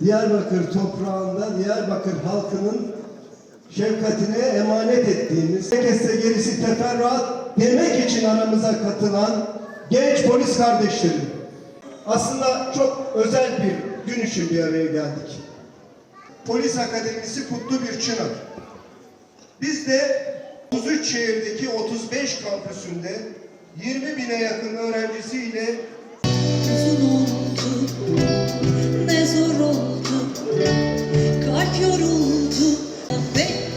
Diyarbakır toprağında Diyarbakır halkının şefkatine emanet ettiğimiz, herkese gerisi teferruat demek için aramıza katılan genç polis kardeşlerim. Aslında çok özel bir gün için bir araya geldik. Polis Akademisi kutlu bir çınar. Biz de 33 şehirdeki 35 kampüsünde 20 bine yakın öğrencisiyle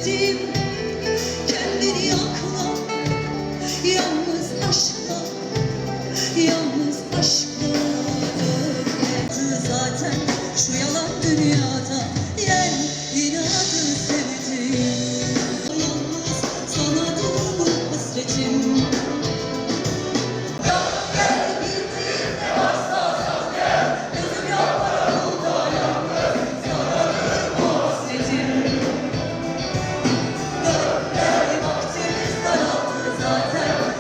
Affettim kendini yakma, yalnız aşkla, yalnız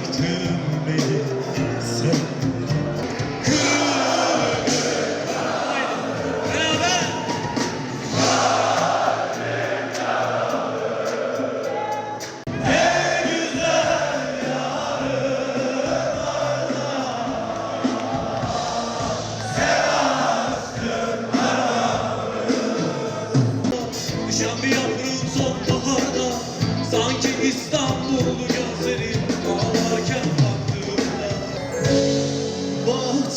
bıraktın beni sen. Düşen bir yavrum sonbaharda Sanki İstanbul'u gözlerim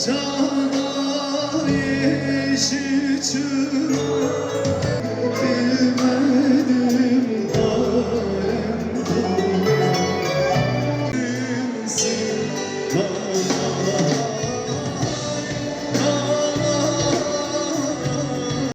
sana işitiyorum